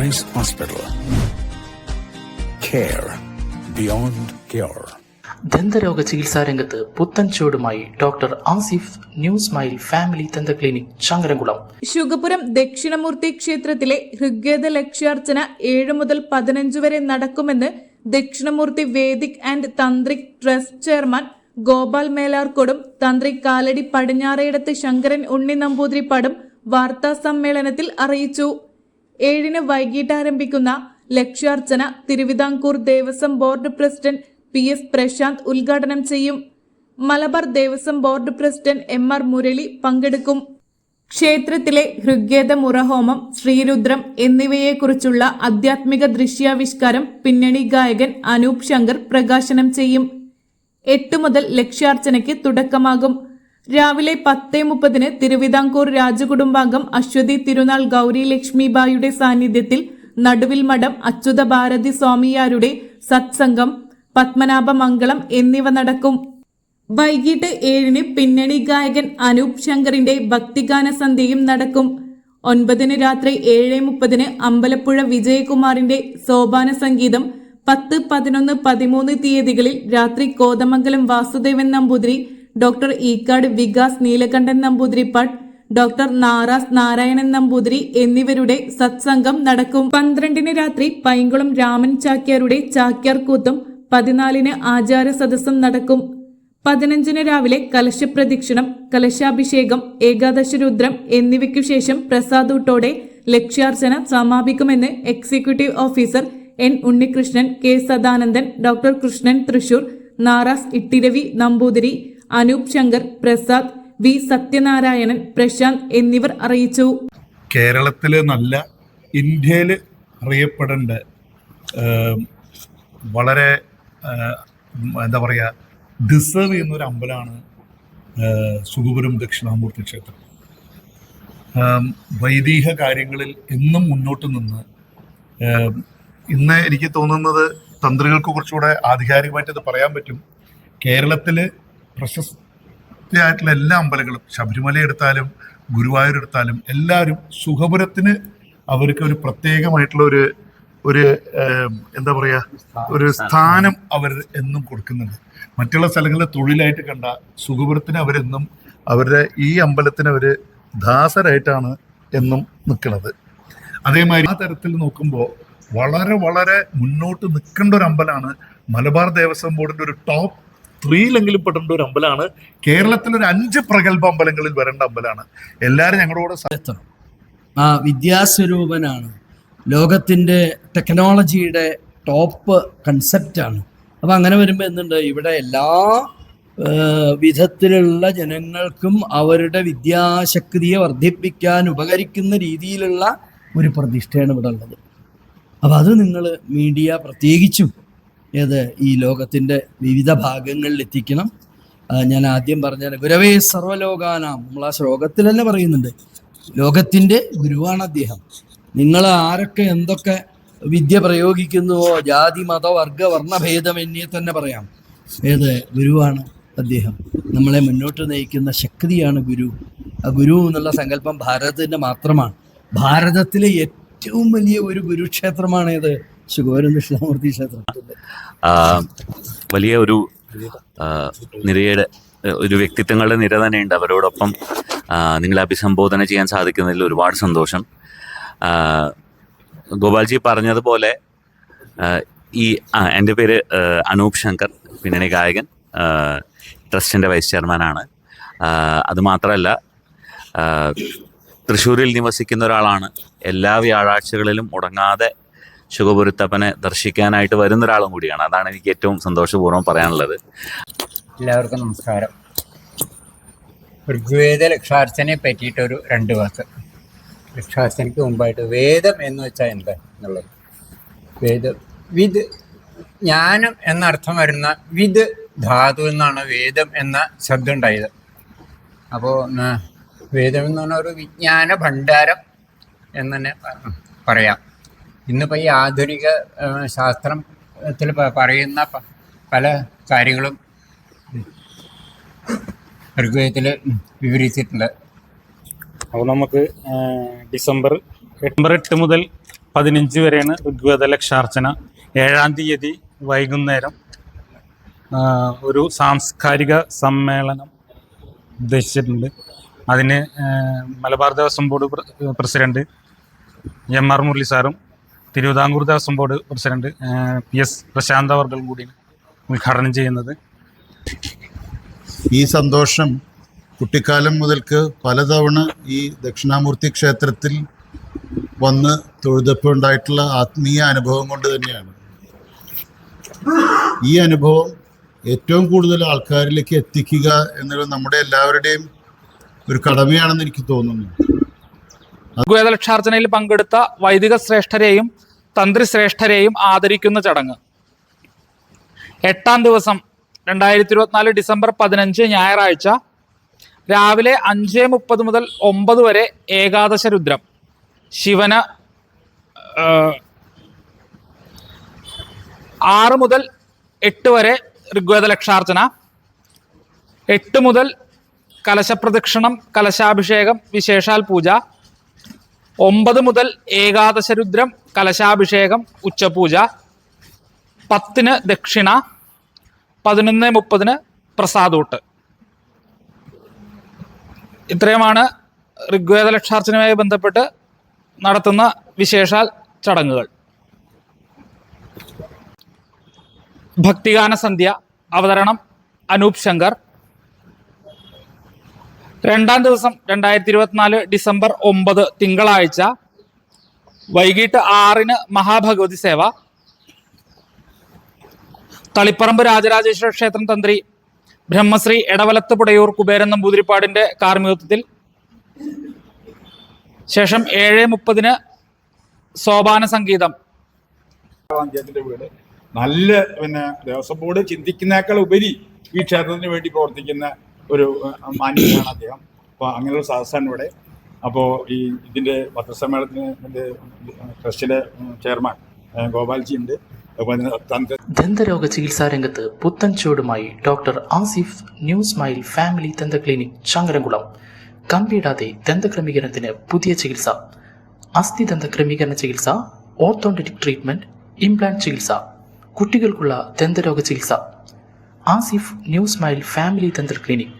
Grace Hospital. Care beyond cure. ദന്തരോഗ ചികിത്സാ രംഗത്ത് പുത്തൻ ചുവടുമായി doctor Asif new smile family ദന്ത ക്ലിനിക് ചങ്ങരംകുളം ശുഗപുരം ദക്ഷിണമൂർത്തി ക്ഷേത്രത്തിലെ ഋഗ്വേദ ലക്ഷ്യാർച്ചന ഏഴ് മുതൽ പതിനഞ്ച് വരെ നടക്കുമെന്ന് Dakshinamurthy vedic and tantric trust chairman Gopal മേലാർക്കോടും തന്ത്രി കാലടി പടിഞ്ഞാറയിടത്ത് ശങ്കരൻ ഉണ്ണി നമ്പൂതിരിപ്പാടും വാർത്താ സമ്മേളനത്തിൽ അറിയിച്ചു ഏഴിന് വൈകിട്ട് ആരംഭിക്കുന്ന ലക്ഷ്യാർച്ചന Travancore Devaswom board president P S Prasanth ഉദ്ഘാടനം ചെയ്യും. Malabar Devaswom board president M R Murali പങ്കെടുക്കും. ക്ഷേത്രത്തിലെ ഹൃഗേദ മുറഹോമം ശ്രീരുദ്രം എന്നിവയെക്കുറിച്ചുള്ള ആധ്യാത്മിക ദൃശ്യാവിഷ്കാരം പിന്നണി ഗായകൻ അനൂപ് ശങ്കർ പ്രകാശനം ചെയ്യും. എട്ട് മുതൽ ലക്ഷ്യാർച്ചനയ്ക്ക് തുടക്കമാകും. രാവിലെ പത്ത് മുപ്പതിന് തിരുവിതാംകൂർ രാജകുടുംബാംഗം അശ്വതി തിരുനാൾ ഗൗരി ലക്ഷ്മിബായിയുടെ സാന്നിധ്യത്തിൽ നടുവിൽ മഠം അച്യുത ഭാരതി സ്വാമിയാരുടെ സത്സംഗം പത്മനാഭ മംഗളം എന്നിവ നടക്കും. വൈകിട്ട് ഏഴിന് പിന്നണി ഗായകൻ അനൂപ് ശങ്കറിന്റെ ഭക്തിഗാന സന്ധ്യയും നടക്കും. ഒൻപതിന് രാത്രി ഏഴ് മുപ്പതിന് അമ്പലപ്പുഴ വിജയകുമാറിന്റെ സോപാന സംഗീതം പത്ത് പതിനൊന്ന് പതിമൂന്ന് തീയതികളിൽ രാത്രി കോതമംഗലം വാസുദേവൻ നമ്പൂതിരി ഡോക്ടർ ഈക്കാട് വികാസ് നീലകണ്ഠൻ നമ്പൂതിരിപ്പാട് ഡോക്ടർ നാറാസ് നാരായണൻ നമ്പൂതിരി എന്നിവരുടെ സത്സംഗം നടക്കും. പന്ത്രണ്ടിന് രാത്രി പൈങ്കുളം രാമൻ ചാക്യാരുടെ ചാക്യാർ കൂത്തും പതിനാലിന് ആചാര സദസ്സും നടക്കും. പതിനഞ്ചിന് രാവിലെ കലശപ്രദക്ഷിണം കലശാഭിഷേകം ഏകാദശ രുദ്രം എന്നിവയ്ക്കു ശേഷം പ്രസാദൂട്ടോടെ ലക്ഷ്യാർച്ചന സമാപിക്കുമെന്ന് executive officer N Unnikrishnan K Sadanandan doctor Krishnan Thrissur Naras Ittiravi Namboothiri Anoop Shankar Prasad V. Sathyanarayanan Prasanth എന്നിവർ അറിയിച്ചു. കേരളത്തിലെ നല്ല ഇന്ത്യയിൽ അറിയപ്പെടേണ്ട വളരെ എന്താ പറയുക ഡിസേർവ് ചെയ്യുന്ന ഒരു അമ്പലമാണ് സുഗുപുരം ദക്ഷിണാമൂർത്തി ക്ഷേത്രം. വൈദിക കാര്യങ്ങളിൽ എന്നും മുന്നോട്ട് നിന്ന് ഇന്ന് എനിക്ക് തോന്നുന്നത് തന്ത്രികൾക്ക് കുറച്ചുകൂടെ ആധികാരികമായിട്ട് ഇത് പറയാൻ പറ്റും. കേരളത്തിൽ പ്രശസ്തിയായിട്ടുള്ള എല്ലാ അമ്പലങ്ങളും ശബരിമല എടുത്താലും ഗുരുവായൂർ എടുത്താലും എല്ലാവരും സുഖപുരത്തിന് അവർക്ക് ഒരു പ്രത്യേകമായിട്ടുള്ള ഒരു ഒരു എന്താ പറയുക ഒരു സ്ഥാനം അവർ എന്നും കൊടുക്കുന്നുണ്ട്. മറ്റുള്ള സ്ഥലങ്ങളിൽ തൊഴിലായിട്ട് കണ്ട സുഖപുരത്തിന് അവരെന്നും അവരുടെ ഈ അമ്പലത്തിന് അവർ ദാസരായിട്ടാണ് എന്നും നിൽക്കുന്നത്. അതേമാതിരി ആ തരത്തിൽ നോക്കുമ്പോൾ വളരെ വളരെ മുന്നോട്ട് നിൽക്കേണ്ട ഒരു അമ്പലമാണ് മലബാർ ദേവസ്വം ബോർഡിന്റെ ഒരു ടോപ്പ് ത്രീയിലെങ്കിലും പെടേണ്ട ഒരു അമ്പലമാണ് കേരളത്തിൽ ഒരു അഞ്ച് പ്രഗത്ഭ അമ്പലങ്ങളിൽ വരേണ്ട അമ്പലമാണ് എല്ലാവരും ഞങ്ങളുടെ കൂടെ ആ വിദ്യാസ്വരൂപനാണ്. ലോകത്തിന്റെ ടെക്നോളജിയുടെ ടോപ്പ് കൺസെപ്റ്റാണ്. അപ്പം അങ്ങനെ വരുമ്പോൾ എന്തുണ്ട്? ഇവിടെ എല്ലാ വിധത്തിലുള്ള ജനങ്ങൾക്കും അവരുടെ വിദ്യാശക്തിയെ വർദ്ധിപ്പിക്കാൻ ഉപകരിക്കുന്ന രീതിയിലുള്ള ഒരു പ്രതിഷ്ഠയാണ് ഇവിടെ ഉള്ളത്. അപ്പം അത് നിങ്ങൾ മീഡിയ പ്രത്യേകിച്ചും ഏത് ഈ ലോകത്തിന്റെ വിവിധ ഭാഗങ്ങളിൽ എത്തിക്കണം? ഞാൻ ആദ്യം പറഞ്ഞ ഗുരവേ സർവലോകാനാം. നമ്മൾ ആ ശ്ലോകത്തിൽ തന്നെ പറയുന്നുണ്ട്. ലോകത്തിന്റെ ഗുരുവാണ് അദ്ദേഹം. നിങ്ങൾ ആരൊക്കെ എന്തൊക്കെ വിദ്യ പ്രയോഗിക്കുന്നുവോ ജാതി മത വർഗ വർണഭേദമന്യേ തന്നെ പറയാം. ഏത് ഗുരുവാണ് അദ്ദേഹം. നമ്മളെ മുന്നോട്ട് നയിക്കുന്ന ശക്തിയാണ് ഗുരു. ആ ഗുരു എന്നുള്ള സങ്കല്പം ഭാരതത്തിന്റെ മാത്രമാണ്. ഭാരതത്തിലെ ഏറ്റവും വലിയ ഒരു ഗുരുക്ഷേത്രമാണേത്. വലിയ ഒരു നിരയുടെ ഒരു വ്യക്തിത്വങ്ങളുടെ നിര തന്നെയുണ്ട്. അവരോടൊപ്പം നിങ്ങളെ അഭിസംബോധന ചെയ്യാൻ സാധിക്കുന്നതിൽ ഒരുപാട് സന്തോഷം. ഗോപാൽജി പറഞ്ഞതുപോലെ ഈ ആ എന്റെ പേര് അനൂപ് ശങ്കർ പിന്നണി ഗായകൻ ട്രസ്റ്റിന്റെ വൈസ് ചെയർമാനാണ്. അതുമാത്രമല്ല തൃശ്ശൂരിൽ നിവസിക്കുന്ന ഒരാളാണ്. എല്ലാ വ്യാഴാഴ്ചകളിലും മുടങ്ങാതെ ശുഭപുരുത്തപ്പനെ ദർശിക്കാനായിട്ട് വരുന്ന ഒരാളും കൂടിയാണ്. അതാണ് എനിക്ക് ഏറ്റവും സന്തോഷപൂർവം പറയാനുള്ളത്. എല്ലാവർക്കും നമസ്കാരം. ഋഗ്വേദ ലക്ഷാർച്ചനെ പറ്റിയിട്ടൊരു രണ്ട് വാക്ക്. ലക്ഷാർച്ചനയ്ക്ക് മുമ്പായിട്ട് വേദം എന്ന് വെച്ചാൽ എന്താ എന്നുള്ളത്? വേദം വിത് ജ്ഞാനം എന്നർത്ഥം വരുന്ന വിത് ധാതു എന്നാണ് വേദം എന്ന ശബ്ദം ഉണ്ടായത്. അപ്പോൾ വേദം എന്ന് പറഞ്ഞ ഒരു വിജ്ഞാന ഭണ്ഡാരം എന്ന് തന്നെ പറയാം. ഇന്നിപ്പോൾ ഈ ആധുനിക ശാസ്ത്രം ശാസ്ത്രത്തിൽ പറയുന്ന പല കാര്യങ്ങളും ഋഗ്വേദത്തിൽ വിവരിച്ചിട്ടുണ്ട്. അപ്പോൾ നമുക്ക് ഡിസംബർ ഡിസംബർ എട്ട് മുതൽ പതിനഞ്ച് വരെയാണ് ഋഗ്വേദ ലക്ഷാർച്ചന. ഏഴാം തീയതി വൈകുന്നേരം ഒരു സാംസ്കാരിക സമ്മേളനം ഉദ്ദേശിച്ചിട്ടുണ്ട്. അതിന് Malabar Devaswom board president M R Murali സാറും Travancore Devaswom board president P S Prasanth അവർകളും കൂടി ഉദ്ഘാടനം ചെയ്യുന്നത്. ഈ സന്തോഷം കുട്ടിക്കാലം മുതൽക്ക് പലതവണ ഈ ദക്ഷിണാമൂർത്തി ക്ഷേത്രത്തിൽ വന്ന് തൊഴുതപ്പുണ്ടായിട്ടുള്ള ആത്മീയ അനുഭവം കൊണ്ട് തന്നെയാണ്. ഈ അനുഭവം ഏറ്റവും കൂടുതൽ ആൾക്കാരിലേക്ക് എത്തിക്കുക എന്നുള്ളത് നമ്മുടെ എല്ലാവരുടെയും ഒരു കടമയാണെന്ന് എനിക്ക് തോന്നുന്നു. ഋഗ്വേദലക്ഷാർച്ചനയിൽ പങ്കെടുത്ത വൈദിക ശ്രേഷ്ഠരെയും തന്ത്രി ശ്രേഷ്ഠരെയും ആദരിക്കുന്ന ചടങ്ങ്. എട്ടാം ദിവസം രണ്ടായിരത്തി ഇരുപത്തിനാല് ഡിസംബർ പതിനഞ്ച് ഞായറാഴ്ച രാവിലെ അഞ്ച് മുപ്പത് മുതൽ ഒമ്പത് വരെ ഏകാദശ രുദ്രം. ശിവന് ആറ് മുതൽ എട്ട് വരെ ഋഗ്വേദ ലക്ഷാർച്ചന എട്ട് മുതൽ കലശപ്രദക്ഷിണം കലശാഭിഷേകം വിശേഷാൽ പൂജ. ഒമ്പത് മുതൽ ഏകാദശരുദ്രം കലശാഭിഷേകം ഉച്ചപൂജ. പത്തിന് ദക്ഷിണ പതിനൊന്ന് മുപ്പതിന് പ്രസാദൂട്ട്. ഇത്രയുമാണ് ഋഗ്വേദ ലക്ഷാർച്ചനയുമായി ബന്ധപ്പെട്ട് നടത്തുന്ന വിശേഷാൽ ചടങ്ങുകൾ. ഭക്തിഗാന സന്ധ്യ അവതരണം അനൂപ് ശങ്കർ രണ്ടാം ദിവസം രണ്ടായിരത്തി ഇരുപത്തിനാല് ഡിസംബർ ഒമ്പത് തിങ്കളാഴ്ച വൈകിട്ട് ആറിന് മഹാഭഗവതി സേവ. തളിപ്പറമ്പ് രാജരാജേശ്വര ക്ഷേത്രം തന്ത്രി ബ്രഹ്മശ്രീ എടവലത്ത് പുടയൂർ കുബേരൻ നമ്പൂതിരിപ്പാടിന്റെ കാർമ്മികത്വത്തിൽ. ശേഷം ഏഴ് മുപ്പതിന് സോപാന സംഗീതം. നല്ല പിന്നെ ദേവസ്വം ബോർഡ് ചിന്തിക്കുന്നേക്കാൾ ഉപരി ഈ ക്ഷേത്രത്തിന് വേണ്ടി പ്രവർത്തിക്കുന്ന ഒരു മാന്യനാണ് അദ്ദേഹം. അപ്പോൾ അങ്ങനെ ഒരു സദസ്സാണ് ഇവിടെ. അപ്പോൾ ഈ ഇതിന്റെ പത്രസമ്മേളനത്തിന് ഇതിന്റെ ട്രസ്റ്റിലെ ചെയർമാൻ ഗോപാൽജി ഉണ്ട്. ദന്തരോഗ ചികിത്സാ രംഗത്ത് പുത്തൻ ചുവടുമായി doctor Asif new smile family ദന്ത ക്ലിനിക് ചങ്ങരംകുളം. കമ്പിയിടാതെ ദന്തക്രമീകരണത്തിന് പുതിയ ചികിത്സ. അസ്ഥി ദന്ത ക്രമീകരണ ചികിത്സ ഓർത്തോണ്ടറ്റിക് ട്രീറ്റ്മെന്റ് ഇംപ്ലാന്റ് ചികിത്സ. കുട്ടികൾക്കുള്ള ദന്തരോഗ ചികിത്സ. ആസിഫ് ന്യൂ സ്മൈൽ ഫാമിലി ദന്ത clinic.